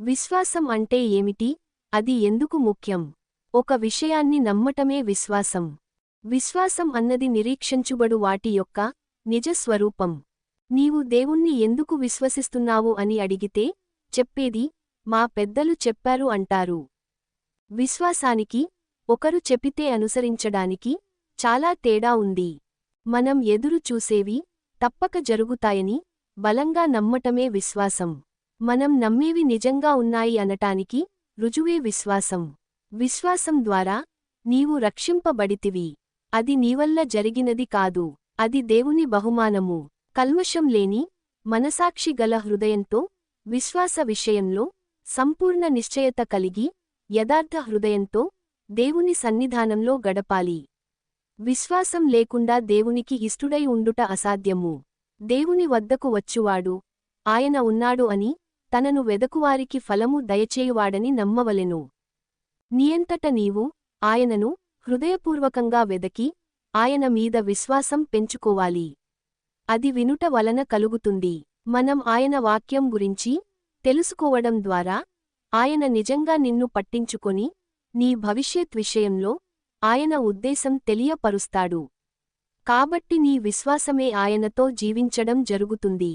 విశ్వాసం అంటే ఏమిటి? అది ఎందుకు ముఖ్యం? ఒక విషయాన్ని నమ్మటమే విశ్వాసం. విశ్వాసం అన్నది నిరీక్షించుబడు వాటి యొక్క నిజ స్వరూపం నీవు దేవుణ్ణి ఎందుకు విశ్వసిస్తున్నావు అని అడిగితే చెప్పేది మా పెద్దలు చెప్పారు అంటారు. విశ్వాసానికి ఒకరు చెపితే అనుసరించడానికి చాలా తేడా ఉంది. మనం ఎదురు చూసేవి తప్పక జరుగుతాయని బలంగా నమ్మటమే విశ్వాసం. మనం నమ్మేవి నిజంగా ఉన్నాయి అనటానికి రుజువే విశ్వాసం. విశ్వాసం ద్వారా నీవు రక్షింపబడితివి. అది నీవల్ల జరిగినది కాదు. అది దేవుని బహుమానము. కల్మషం లేని మనసాక్షి గల హృదయంతో విశ్వాస విషయంలో సంపూర్ణ నిశ్చయత కలిగి యథార్థ హృదయంతో దేవుని సన్నిధానంలో గడపాలి. విశ్వాసం లేకుండా దేవునికి ఇష్టుడై ఉండుట అసాధ్యము. దేవుని వద్దకు వచ్చువాడు ఆయన ఉన్నాడు అని తనను వెదకువారికి ఫలము దయచేయువాడని నమ్మవలెను. నియంతట నీవు ఆయనను హృదయపూర్వకంగా వెదకి ఆయన మీద విశ్వాసం పెంచుకోవాలి. అది వినుట వలన కలుగుతుంది. మనం ఆయన వాక్యం గురించి తెలుసుకోవడం ద్వారా ఆయన నిజంగా నిన్ను పట్టించుకొని నీ భవిష్యత్ విషయంలో ఆయన ఉద్దేశం తెలియపరుస్తాడు. కాబట్టి నీ విశ్వాసమే ఆయనతో జీవించడం జరుగుతుంది.